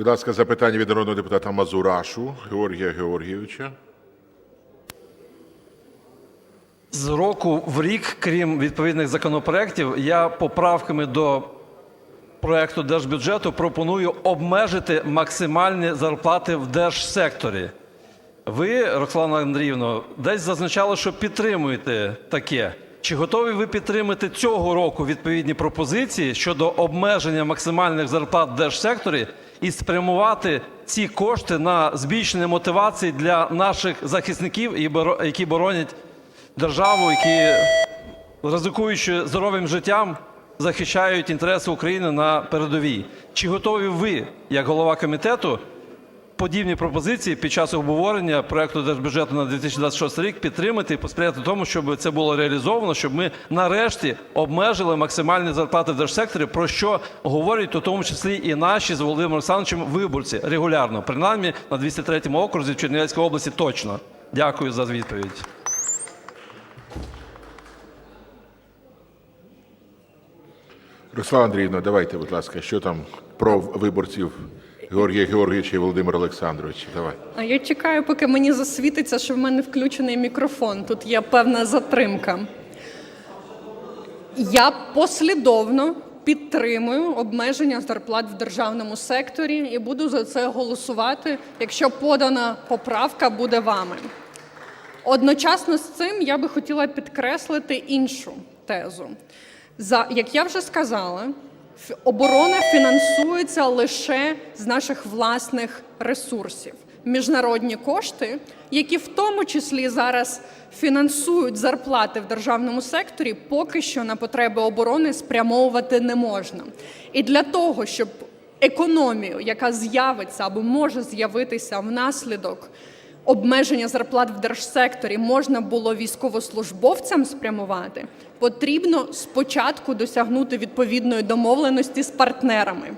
Будь ласка, запитання від народного депутата Мазурашу Георгія Георгійовича. З року в рік, крім відповідних законопроєктів, я поправками до проекту держбюджету пропоную обмежити максимальні зарплати в держсекторі. Ви, Роксолана Андріївна, десь зазначали, що підтримуєте таке. Чи готові ви підтримати цього року відповідні пропозиції щодо обмеження максимальних зарплат в держсекторі і спрямувати ці кошти на збільшення мотивації для наших захисників, які боронять державу, які, ризикуючи здоровим життям, захищають інтереси України на передовій? Чи готові ви, як голова комітету, подібні пропозиції під час обговорення проекту держбюджету на 2026 рік підтримати і посприяти тому, щоб це було реалізовано, щоб ми нарешті обмежили максимальні зарплати в держсекторі, про що говорять у тому числі і наші з Володимиром Олександровичем виборці регулярно, принаймні на 203 окрузі в Чернівецькій області точно. Дякую за відповідь. Руслана Андріївна, давайте, будь ласка, що там про виборців Георгія Георгійовича і Володимира Олександровича? Давай. А я чекаю, поки мені засвітиться, що в мене включений мікрофон. Тут є певна затримка. Я послідовно підтримую обмеження зарплат в державному секторі і буду за це голосувати, якщо подана поправка буде вами. Одночасно з цим я би хотіла підкреслити іншу тезу. За, як я вже сказала, оборона фінансується лише з наших власних ресурсів. Міжнародні кошти, які в тому числі зараз фінансують зарплати в державному секторі, поки що на потреби оборони спрямовувати не можна. І для того, щоб економію, яка з'явиться або може з'явитися внаслідок обмеження зарплат в держсекторі можна було військовослужбовцям спрямувати, потрібно спочатку досягнути відповідної домовленості з партнерами.